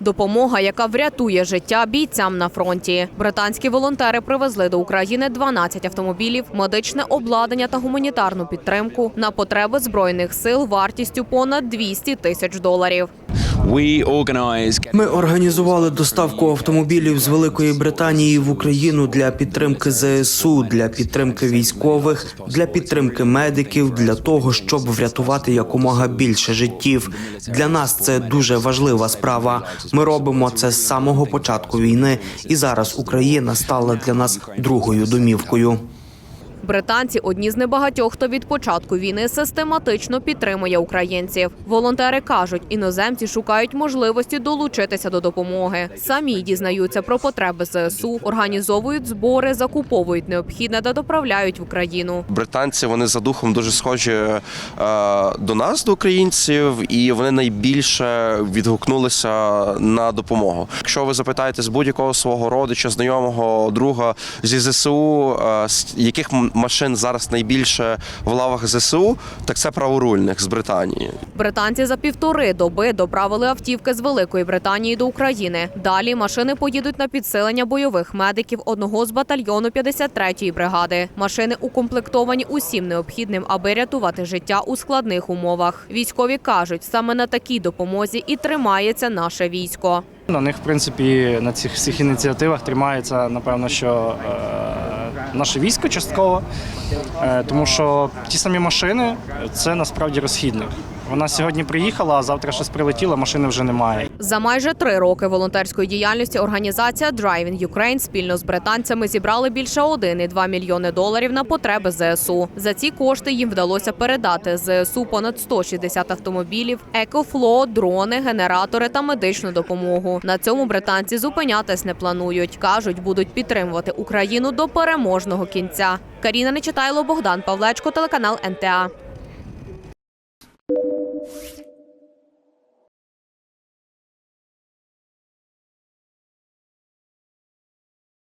Допомога, яка врятує життя бійцям на фронті. Британські волонтери привезли до України 12 автомобілів, медичне обладнання та гуманітарну підтримку на потреби збройних сил вартістю понад 200 тисяч доларів. Ми організували доставку автомобілів з Великої Британії в Україну для підтримки ЗСУ, для підтримки військових, для підтримки медиків, для того, щоб врятувати якомога більше життів. Для нас це дуже важлива справа. Ми робимо це з самого початку війни, і зараз Україна стала для нас другою домівкою. Британці одні з небагатьох, хто від початку війни систематично підтримує українців. Волонтери кажуть, іноземці шукають можливості долучитися до допомоги. Самі дізнаються про потреби ЗСУ, організовують збори, закуповують необхідне та доправляють в Україну. Британці вони за духом дуже схожі е, до нас, до українців, і вони найбільше відгукнулися на допомогу. Якщо ви запитаєте з будь-якого свого родича, знайомого друга зі ЗСУ, е, яких машин зараз найбільше в лавах ЗСУ, так це праворульних з Британії. Британці за півтори доби доправили автівки з Великої Британії до України. Далі машини поїдуть на підсилення бойових медиків одного з батальйону 53-ї бригади. Машини укомплектовані усім необхідним, аби рятувати життя у складних умовах. Військові кажуть, саме на такій допомозі і тримається наше військо. На них, в принципі, на цих всіх ініціативах тримається, напевно, що е, наше військо частково, е, тому що ті самі машини це насправді розхідник. Вона сьогодні приїхала, а завтра щось прилетіло, машини вже немає. За майже три роки волонтерської діяльності організація Driving Ukraine спільно з британцями зібрали більше 1,2 мільйони доларів на потреби ЗСУ. За ці кошти їм вдалося передати ЗСУ понад 160 автомобілів, екофло, дрони, генератори та медичну допомогу. На цьому британці зупинятись не планують. кажуть, будуть підтримувати Україну до переможного кінця. Каріна Нечитайло, Богдан Павлечко, телеканал НТА.